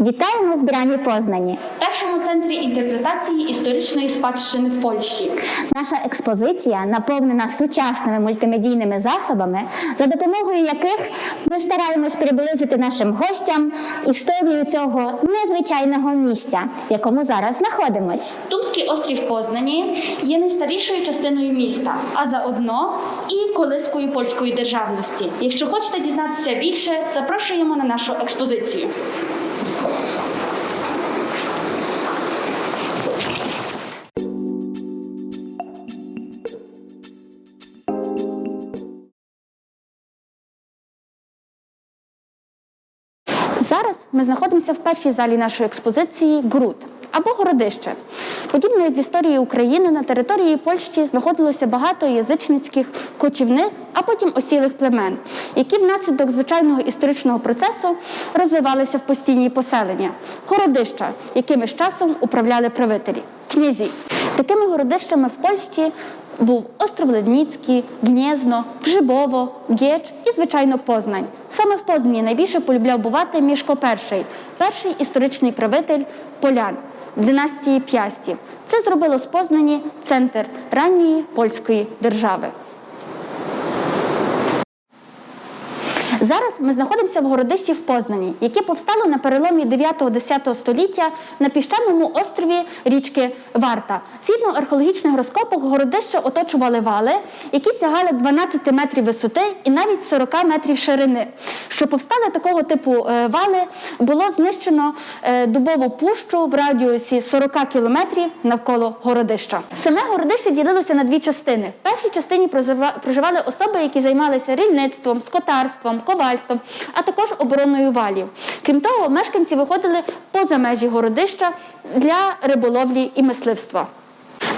Вітаємо в Брамі Познані. першому центрі інтерпретації історичної спадщини в Польщі. Наша експозиція наповнена сучасними мультимедійними засобами, за допомогою яких ми стараємось приблизити нашим гостям історію цього незвичайного місця, в якому зараз знаходимось. Тумський острів Познані є найстарішою частиною міста, а заодно і колискою польської державності. Якщо хочете дізнатися більше, запрошуємо на нашу експозицію. Ми знаходимося в першій залі нашої експозиції Груд або Городище. Подібно як в історії України на території Польщі знаходилося багато язичницьких кочівних, а потім осілих племен, які внаслідок звичайного історичного процесу розвивалися в постійні поселення, городища, якими з часом управляли правителі, князі. Такими городищами в Польщі був остров Ледніцький, Гнєзно, Гжибово, Гєч і, звичайно, Познань. Саме в Познані найбільше полюбляв бувати Мішко І, перший історичний правитель полян династії П'ястів. Це зробило з Познані центр ранньої польської держави. Зараз ми знаходимося в городищі в Познані, яке повстало на переломі 9-10 століття на піщаному острові річки Варта. Згідно археологічних розкопок, городище оточували вали, які сягали 12 метрів висоти і навіть 40 метрів ширини. Щоб повстали такого типу е, вали, було знищено е, дубову пущу в радіусі 40 кілометрів навколо городища. Саме городище ділилося на дві частини. В першій частині проживали особи, які займалися рільництвом, скотарством, ковальством, а також обороною валів. Крім того, мешканці виходили поза межі городища для риболовлі і мисливства.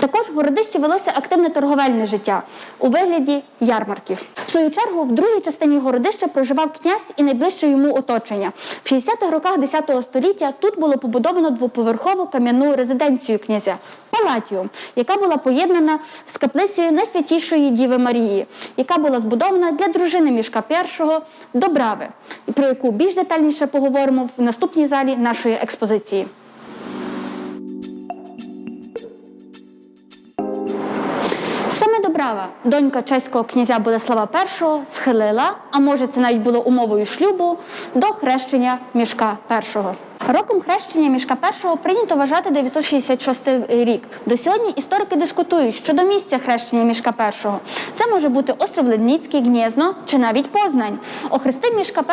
Також в городищі велося активне торговельне життя у вигляді ярмарків. В свою чергу, в другій частині городища проживав князь і найближче йому оточення. В 60-х роках X століття тут було побудовано двоповерхову кам'яну резиденцію князя Палатіум, яка була поєднана з каплицею Найсвятішої Діви Марії, яка була збудована для дружини Мішка І Добрави, про яку більш детальніше поговоримо в наступній залі нашої експозиції. Саме донька чеського князя Болеслава І, схилила, а може це навіть було умовою шлюбу, до хрещення Мішка І. Роком хрещення Мішка І прийнято вважати 966 рік. До сьогодні історики дискутують щодо місця хрещення Мішка І. Це може бути остров Ледніцький, Гнєзно чи навіть Познань. Охрестив Мішка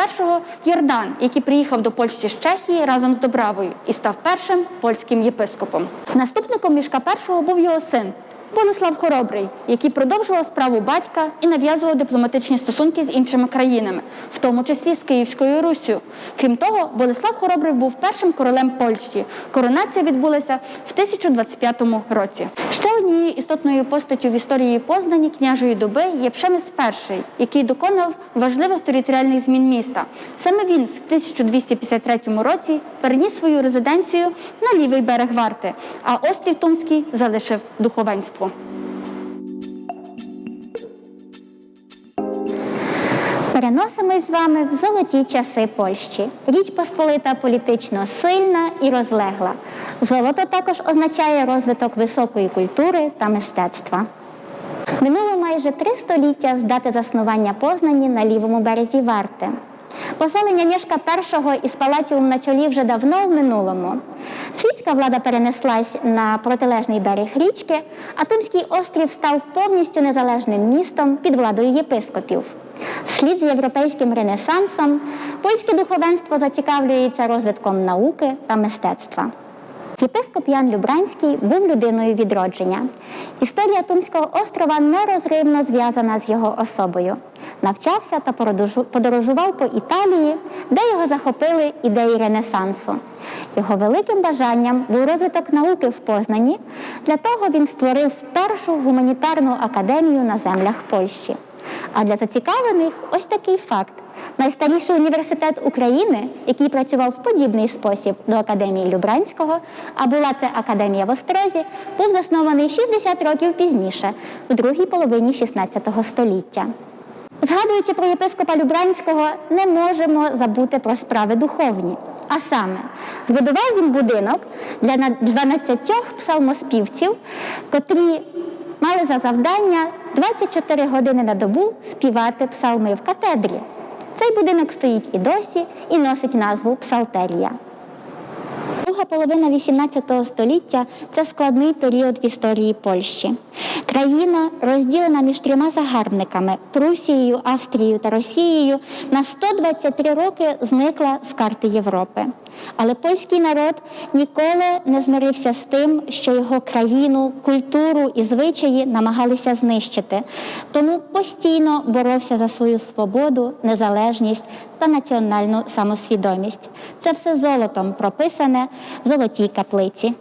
І Йордан, який приїхав до Польщі з Чехії разом з Добравою і став першим польським єпископом. Наступником Мішка І був його син. Болеслав Хоробрий, який продовжував справу батька і нав'язував дипломатичні стосунки з іншими країнами, в тому числі з Київською Руссю. Крім того, Болеслав Хоробрий був першим королем Польщі. Коронація відбулася в 1025 році. Ще однією істотною постаттю в історії Познані княжої доби є Пшемис І, який доконав важливих територіальних змін міста. Саме він в 1253 році переніс свою резиденцію на лівий берег Варти, а острів Тумський залишив духовенство. Переносимось з вами в золоті часи Польщі. Річ Посполита політично сильна і розлегла. Золото також означає розвиток високої культури та мистецтва. Минуло майже три століття з дати заснування Познані на лівому березі Варти. Поселення Мішка І із Палатіум на чолі вже давно в минулому. Світська влада перенеслась на протилежний берег річки, а Тумський острів став повністю незалежним містом під владою єпископів. Вслід з європейським ренесансом польське духовенство зацікавлюється розвитком науки та мистецтва. Єпископ Ян Любранський був людиною відродження. Історія Тумського острова нерозривно зв'язана з його особою. Навчався та подорожував по Італії, де його захопили ідеї Ренесансу. Його великим бажанням був розвиток науки в Познані. Для того він створив першу гуманітарну академію на землях Польщі. А для зацікавлених ось такий факт. Найстаріший університет України, який працював в подібний спосіб до Академії Любранського, а була це академія в Острозі, був заснований 60 років пізніше, у другій половині 16 століття. Згадуючи про єпископа Любранського, не можемо забути про справи духовні. А саме, збудував він будинок для 12 псалмоспівців, котрі мали за завдання 24 години на добу співати псалми в катедрі. Цей будинок стоїть і досі і носить назву Псалтерія. Друга половина XVIII століття це складний період в історії Польщі. Країна, розділена між трьома загарбниками Прусією, Австрією та Росією, на 123 роки зникла з карти Європи. Але польський народ ніколи не змирився з тим, що його країну, культуру і звичаї намагалися знищити. Тому постійно боровся за свою свободу, незалежність та національну самосвідомість. Це все золотом прописане в золотій каплиці.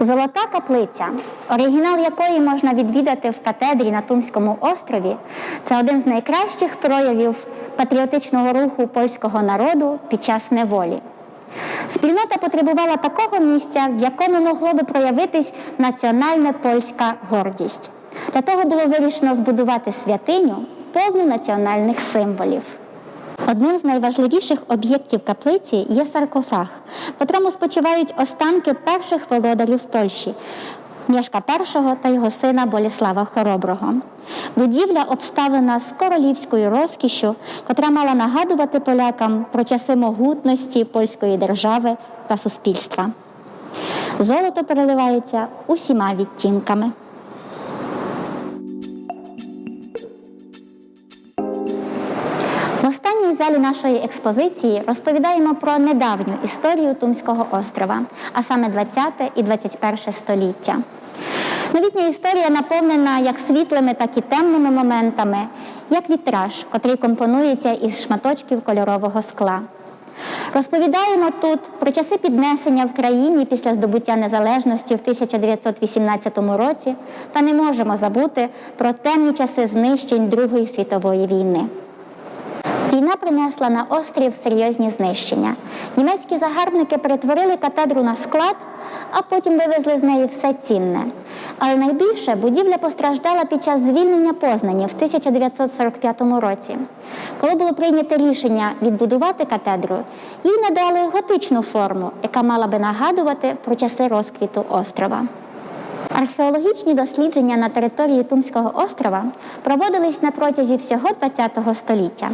Золота каплиця, оригінал якої можна відвідати в катедрі на Тумському острові, це один з найкращих проявів патріотичного руху польського народу під час неволі. Спільнота потребувала такого місця, в якому могло би проявитись національна польська гордість. Для того було вирішено збудувати святиню, повну національних символів. Одним з найважливіших об'єктів каплиці є саркофаг, в котрому спочивають останки перших володарів Польщі Мєшка І та його сина Боліслава Хороброго. Будівля обставлена з королівською розкішшю, котра мала нагадувати полякам про часи могутності польської держави та суспільства. Золото переливається усіма відтінками. Залі нашої експозиції розповідаємо про недавню історію Тумського острова, а саме 20 і 21 століття. Новітня історія наповнена як світлими, так і темними моментами, як вітраж, котрий компонується із шматочків кольорового скла. Розповідаємо тут про часи піднесення в країні після здобуття незалежності в 1918 році та не можемо забути про темні часи знищень Другої світової війни. Війна принесла на острів серйозні знищення. Німецькі загарбники перетворили катедру на склад, а потім вивезли з неї все цінне. Але найбільше будівля постраждала під час звільнення Познані в 1945 році. Коли було прийнято рішення відбудувати катедру, їй надали готичну форму, яка мала би нагадувати про часи розквіту острова. Археологічні дослідження на території Тумського острова проводились на протязі всього ХХ століття.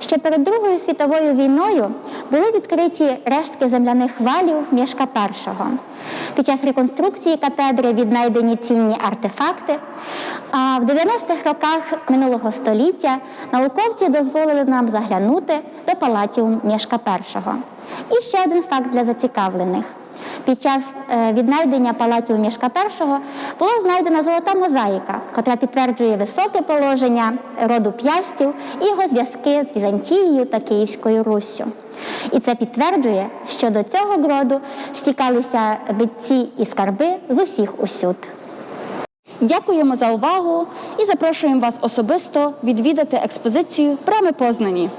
Ще перед Другою світовою війною були відкриті рештки земляних валів Мішка І. Під час реконструкції катедри віднайдені цінні артефакти. А в 90-х роках минулого століття науковці дозволили нам заглянути до палатіум Мішка І. І ще один факт для зацікавлених. Під час е, віднайдення палатів Мішка І була знайдена золота мозаїка, котра підтверджує високе положення роду п'ястів і його зв'язки з Візантією та Київською Руссю. І це підтверджує, що до цього роду стікалися митці і скарби з усіх усюд. Дякуємо за увагу і запрошуємо вас особисто відвідати експозицію Брами Познані.